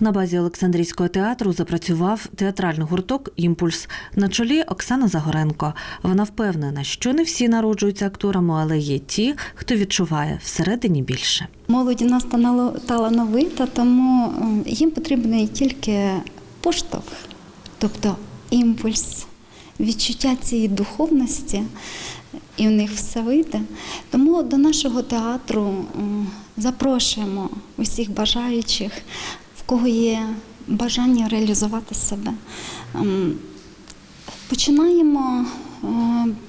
На базі Олександрійського театру запрацював театральний гурток Імпульс на чолі Оксана Загоренко. Вона впевнена, що не всі народжуються акторами, але є ті, хто відчуває всередині більше. Молодь у нас талановита, тому їм потрібний тільки поштовх, тобто імпульс, відчуття цієї духовності, і в них все вийде. Тому до нашого театру запрошуємо усіх бажаючих, кого є бажання реалізувати себе. Починаємо е,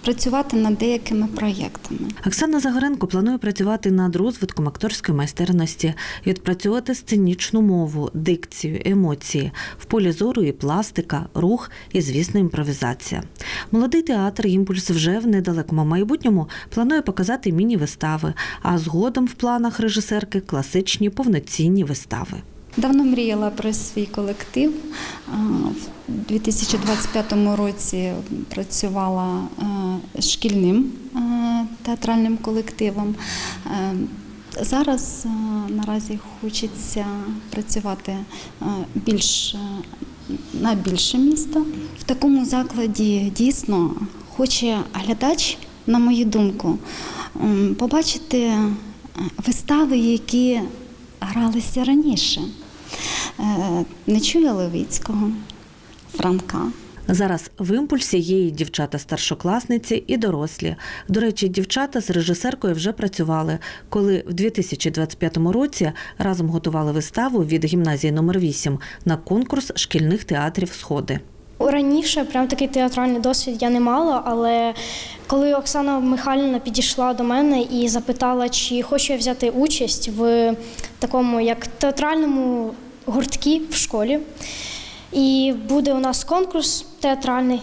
працювати над деякими проєктами. Оксана Загоренко планує працювати над розвитком акторської майстерності, відпрацьовувати сценічну мову, дикцію, емоції, в полі зору і пластика, рух і, звісно, імпровізація. Молодий театр Імпульс вже в недалекому майбутньому планує показати міні-вистави, а згодом в планах режисерки класичні повноцінні вистави. Давно мріяла про свій колектив. В 2025 році працювала е, шкільним е, театральним колективом. Е, Зараз наразі хочеться працювати більш на більше місто. В такому закладі дійсно хоче глядач, на мою думку, побачити вистави, які гралися раніше. Е, Нечуя Левицького, Франка. Зараз в імпульсі є і дівчата-старшокласниці, і дорослі. До речі, дівчата з режисеркою вже працювали, коли в 2025 році разом готували виставу від гімназії номер 8 на конкурс шкільних театрів Сходи. Раніше прям такий театральний досвід я не мала, але коли Оксана Михайлівна підійшла до мене і запитала, чи хочу я взяти участь в такому як театральному гурткі в школі, і буде у нас конкурс театральний.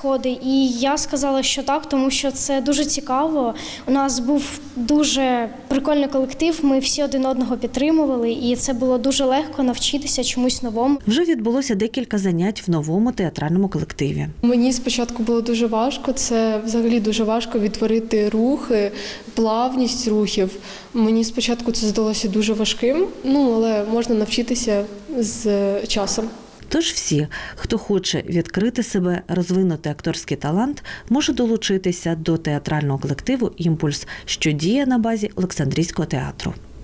Сходи, і я сказала, що так, тому що це дуже цікаво. У нас був дуже прикольний колектив. Ми всі один одного підтримували, і це було дуже легко навчитися чомусь новому. Вже відбулося декілька занять в новому театральному колективі. Мені спочатку було дуже важко. Це взагалі дуже важко відтворити рухи, плавність рухів. Мені спочатку це здалося дуже важким, ну але можна навчитися з часом. Тож всі, хто хоче відкрити себе, розвинути акторський талант, може долучитися до театрального колективу Імпульс, що діє на базі Олександрійського театру.